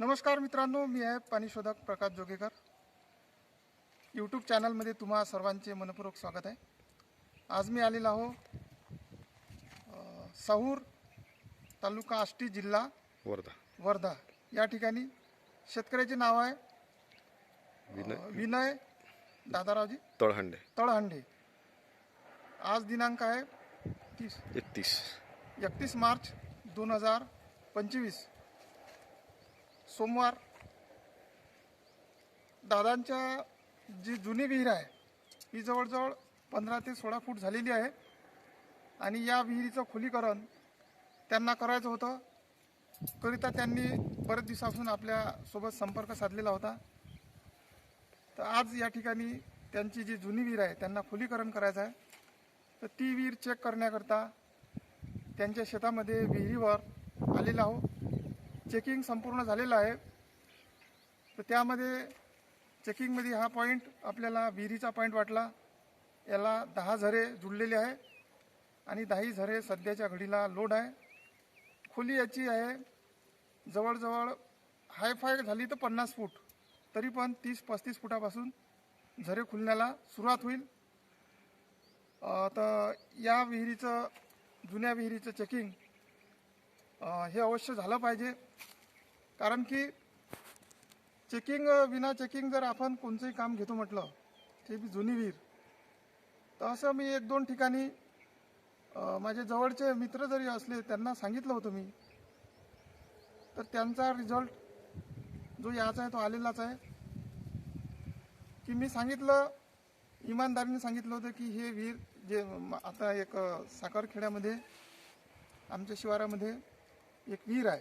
नमस्कार मित्रांनो मी आहे पाणीशोधक प्रकाश जोगेकर. यूट्यूब चॅनलमध्ये तुम्हा सर्वांचे मनपूर्वक स्वागत आहे. आज मी आलेलो आहो साहूर तालुका आष्टी जिल्हा वर्धा. वर्धा. या ठिकाणी शेतकऱ्याचे नाव आहे विनय दादारावजी तळहांडे. तळहांडे. आज दिनांक आहे तीस. एकतीस. एकतीस मार्च दोन हजार पंचवीस. सोमवार. दादांच्या जी जुनी विहीर आहे ही जवळजवळ पंधरा ते सोळा फूट झालेली आहे. आणि या विहिरीचं खोलीकरण त्यांना करायचं होतं. करिता त्यांनी बरेच दिवसापासून आपल्यासोबत संपर्क साधलेला होता. तर आज या ठिकाणी त्यांची जी जुनी विहीर आहे त्यांना खोलीकरण करायचं आहे. तर ती विहीर चेक करण्याकरता त्यांच्या शेतामध्ये विहिरीवर आलेला आहो चेकिंग संपूर्ण झालेलं आहे. तर त्यामध्ये चेकिंगमध्ये हा पॉईंट आपल्याला विहिरीचा पॉईंट वाटला. याला दहा झरे जुळलेले आहे आणि दहाही झरे सध्याच्या घडीला लोड आहे. खोली याची आहे जवळजवळ हायफाय झाली तर पन्नास फूट. तरी पण तीस पस्तीस फुटापासून झरे खुलण्याला सुरुवात होईल. तर या विहिरीचं जुन्या विहिरीचं चेकिंग हे अवश्य झालं पाहिजे. कारण की चेकिंग विना चेकिंग जर आपण कोणतंही काम घेतो म्हटलं ते बी जुनी विहीर तर असं मी एक दोन ठिकाणी माझे जवळचे मित्र जरी असले त्यांना सांगितलं होतं मी. तर त्यांचा रिझल्ट जो याचा आहे तो आलेलाच आहे. की मी सांगितलं इमानदारीने सांगितलं होतं की हे विहीर जे आता एक साखरखेड्यामध्ये आमच्या शिवारामध्ये एक विहीर आहे.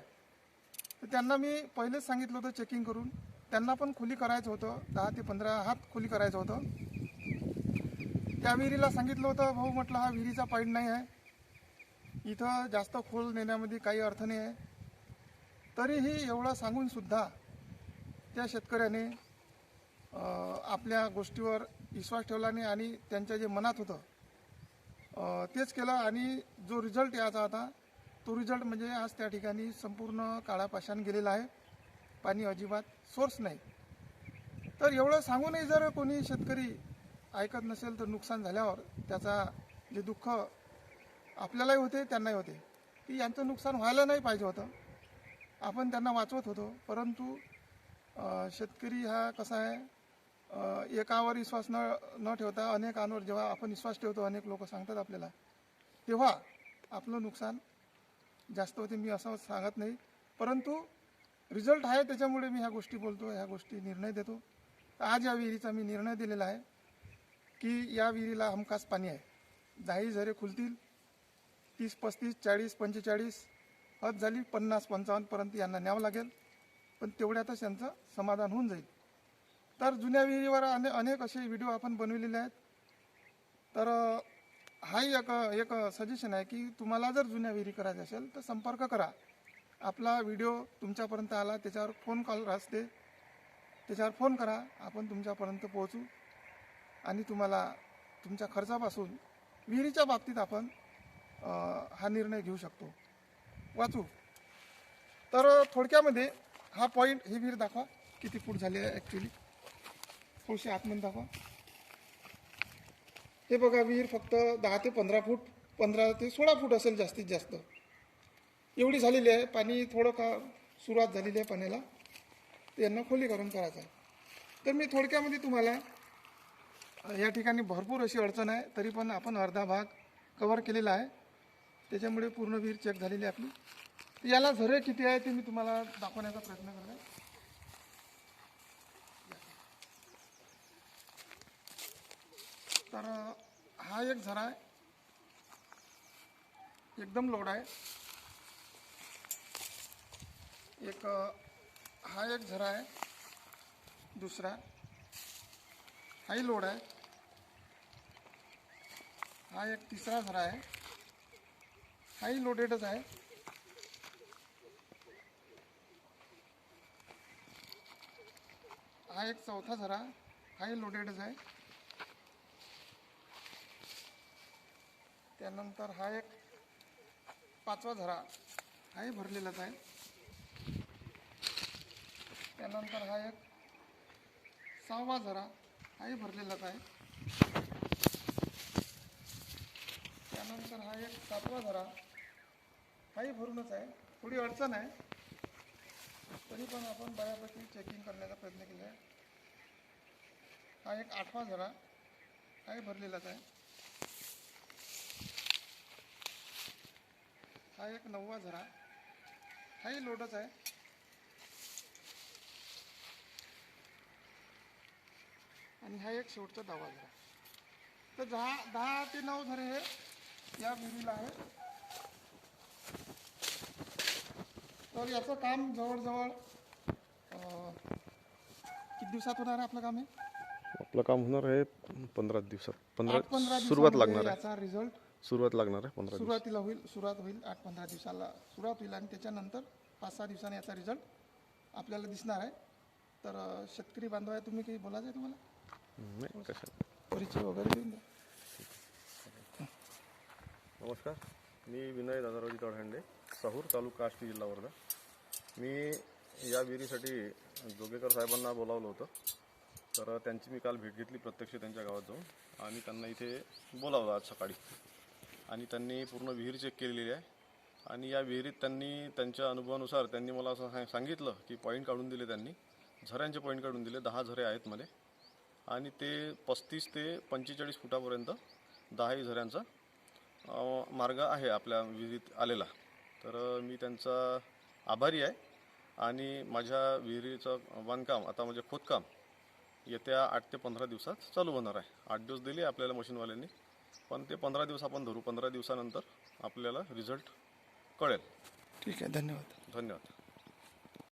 तर त्यांना मी पहिलेच सांगितलं होतं चेकिंग करून. त्यांना पण खोली करायचं होतं. दहा ते पंधरा हात खोली करायचं होतं. त्या विहिरीला सांगितलं होतं भाऊ म्हटलं हा विहिरीचा पॉईंट नाही आहे. इथं जास्त खोल नेण्यामध्ये काही अर्थ नाही आहे. तरीही एवढं सांगूनसुद्धा त्या शेतकऱ्याने आपल्या गोष्टीवर विश्वास ठेवला नाही आणि त्यांच्या जे मनात होतं तेच केलं आणि जो रिझल्ट यायचा आता तो रिझल्ट म्हणजे आज त्या ठिकाणी संपूर्ण काळा पाषाण गेलेला आहे. पाणी अजिबात सोर्स नाही. तर एवढं सांगूनही जर कोणी शेतकरी ऐकत नसेल तर नुकसान झाल्यावर त्याचा जे दुःख आपल्यालाही होते त्यांनाही होते. की यांचं नुकसान व्हायला नाही पाहिजे होतं. आपण त्यांना वाचवत होतो. परंतु शेतकरी हा कसा आहे? एकावर विश्वास न न ठेवता अनेकांवर जेव्हा आपण विश्वास ठेवतो अनेक लोक सांगतात आपल्याला तेव्हा आपलं नुकसान जास्त होते मी असं सांगत नाही. परंतु रिझल्ट आहे त्याच्यामुळे मी ह्या गोष्टी बोलतो ह्या गोष्टी निर्णय देतो. आज या विहिरीचा मी निर्णय दिलेला आहे की या विहिरीला हमखास पाणी आहे. दहाही झरे खुलतील. तीस पस्तीस चाळीस पंचेचाळीस हद झाली पन्नास पंचावन्नपर्यंत यांना न्यावं लागेल. पण तेवढ्यातच यांचं समाधान होऊन जाईल. तर जुन्या विहिरीवर अने अनेक असे व्हिडिओ आपण बनविलेले आहेत. तर हा एक एक सजेशन आहे की तुम्हाला जर जुन्या विहिरी करायच्या असेल तर संपर्क करा. आपला व्हिडिओ तुमच्यापर्यंत आला त्याच्यावर फोन कॉल असते. त्याच्यावर फोन करा आपण तुमच्यापर्यंत पोहोचू. आणि तुम्हाला तुमच्या खर्चापासून विहिरीच्या बाबतीत आपण हा निर्णय घेऊ शकतो. वाचू. तर थोडक्यामध्ये हा पॉईंट ही विहीर दाखवा. किती फूट झाली आहे ॲक्च्युली थोडीशी आतमध्ये दाखवा. हे बघा विहीर फक्त दहा ते पंधरा फूट पंधरा ते सोळा फूट असेल जास्तीत जास्त. एवढी झालेली आहे पाणी थोडं का सुरुवात झालेली आहे पाण्याला. यांना यांना करून करायचं आहे. तर मी थोडक्यामध्ये तुम्हाला या ठिकाणी भरपूर अशी अडचण आहे तरी पण आपण अर्धा भाग कवर केलेला आहे. त्याच्यामुळे पूर्ण विहीर चेक झालेली आहे आपली. याला झरे किती आहे ते मी तुम्हाला दाखवण्याचा प्रयत्न करत आहे तर हा एक झरा आहे. एकदम लोड आहे. एक हा एक झरा आहे. दुसरा. हाही लोड आहे. हा एक तिसरा झरा आहे. हाही लोडेडच आहे. हा एक चौथा झरा हाही लोडेडच आहे. त्यानंतर हा एक पाचवा झरा हाही भरलेलाच आहे. त्यानंतर हा एक सहावा झरा हाही भरलेलाच आहे. त्यानंतर हा एक सातवा झरा हाही भरूनच आहे. थोडी अडचण आहे. तरी पण आपण बऱ्यापैकी चेकिंग करण्याचा प्रयत्न केला आहे. हा एक आठवा झरा हाही भरलेलाच आहे. हा एक नववा झरा हाही लोडच आहे. आणि हा एक शेवटचा दहावा झरा तर दहा दहा ते नऊ झरे हे या विहिरीला आहे. तर याचं काम जवळजवळ किती दिवसात होणार आहे आपलं काम हे? आपलं काम होणार आहे पंधरा दिवसात. आठ पंधरा पंधरा सुरुवात दिवसामध्ये लागणार आहे. याचा रिझल्ट सुरुवात लागणार आहे पंधरा दिवस. सुरुवातीला होईल सुरुवात होईल आठ पंधरा दिवसाला. सुरुवात होईल आणि त्याच्यानंतर पाच सहा दिवसांनी याचा रिझल्ट आपल्याला दिसणार आहे. तर अं, शेतकरी बांधव आहे तुम्ही काही बोलायचं आहे तुम्हाला? नाही कशा परिचय वगैरे देऊन द्या. नमस्कार. मी विनय दादारावजी तळहांडे साहूर तालुका आष्टी जिल्हा वर्धा मी या विहिरीसाठी जोगेकर साहेबांना बोलावलं होतं. तर त्यांची मी काल भेट घेतली प्रत्यक्ष त्यांच्या गावात जाऊन आणि त्यांना इथे बोलावलं आज सकाळी. आणि त्यांनी पूर्ण विहीर चेक केलेली आहे. आणि या विहिरीत त्यांनी त्यांच्या अनुभवानुसार त्यांनी मला असं सांगितलं की पॉईंट काढून दिले त्यांनी. झऱ्यांचे पॉईंट काढून दिले दहा झरे आहेत मध्ये. आणि ते पस्तीस ते पंचेचाळीस फुटापर्यंत दहाही झऱ्यांचा मार्ग आहे आपल्या विहिरीत आलेला. तर मी त्यांचा आभारी आहे. आणि माझ्या विहिरीचं बांधकाम आता म्हणजे खोदकाम येत्या आठ ते पंधरा दिवसात चालू होणार आहे. आठ दिवस दिले आपल्याला मशीनवाल्यांनी. पण ते पंधरा दिवस आपण धरू. पंधरा दिवसानंतर आपल्याला रिझल्ट कळेल. ठीक आहे धन्यवाद. धन्यवाद.